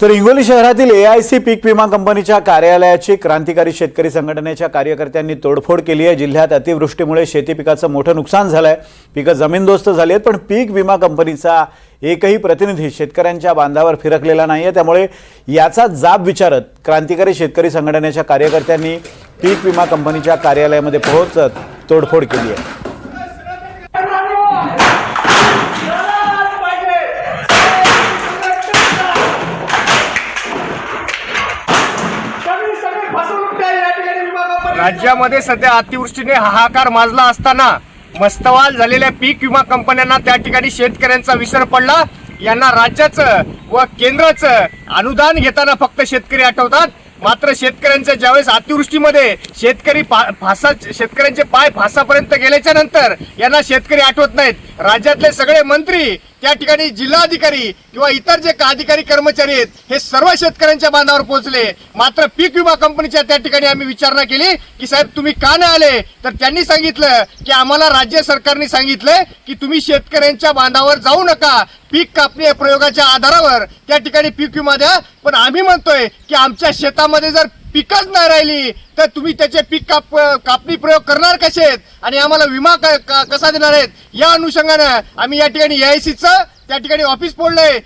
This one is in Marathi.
तर हिंगोली शहरातील एआयसी पीक विमा कंपनीच्या कार्यालयाची क्रांतिकारी शेतकरी संघटनेच्या कार्यकर्त्यांनी तोडफोड केली आहे. जिल्ह्यात अतिवृष्टीमुळे शेती पिकाचं मोठं नुकसान झालं आहे पिकं जमीनदोस्त झाली आहेत पण पीक विमा कंपनीचा एकही प्रतिनिधी शेतकऱ्यांच्या बांधावर फिरकलेला नाही आहे त्यामुळे याचा जाब विचारत क्रांतिकारी शेतकरी संघटनेच्या कार्यकर्त्यांनी पीक विमा कंपनीच्या कार्यालयामध्ये पोहोचत तोडफोड केली आहे सगळी सगळी फसवणूक आहे या ठिकाणी विमा कंपनी राज्यामध्ये सध्या अतिवृष्टीने हाहाकार माजला असताना मस्तवाल झालेल्या पीक विमा कंपन्यांना त्या ठिकाणी शेतकऱ्यांचा विसर पडला. यांना राज्याचं व केंद्राचं अनुदान घेताना फक्त शेतकरी आठवतात. मात्र शेतकऱ्यांच्या ज्यावेळेस अतिवृष्टीमध्ये शेतकरी पा- फासा शेतकऱ्यांचे पाय फासापर्यंत गेल्याच्यानंतर यांना शेतकरी आठवत नाहीत. राज्यातले सगळे मंत्री त्या ठिकाणी जिल्हाधिकारी किंवा इतर जे का- अधिकारी कर्मचारी आहेत हे सर्व शेतकऱ्यांच्या बांधावर पोहोचले. मात्र पीक विमा कंपनीच्या त्या ठिकाणी आम्ही विचारणा केली की साहेब तुम्ही का नाही आले? तर त्यांनी सांगितलं की आम्हाला राज्य सरकारने सांगितलंय की तुम्ही शेतकऱ्यांच्या बांधावर जाऊ नका. पीक कापणी प्रयोगाच्या आधारावर त्या ठिकाणी पीक विमा द्या. पण आम्ही म्हणतोय की आमच्या शेतामध्ये जर पिकच नाही राहिली. तर तुम्ही त्याचे पीक काप कापणी प्रयोग करणार कसे आहेत? आणि आम्हाला विमा कसा देणार आहेत? या अनुषंगानं आम्ही या ठिकाणी एआयसीचं त्या ठिकाणी ऑफिस फोडलंय.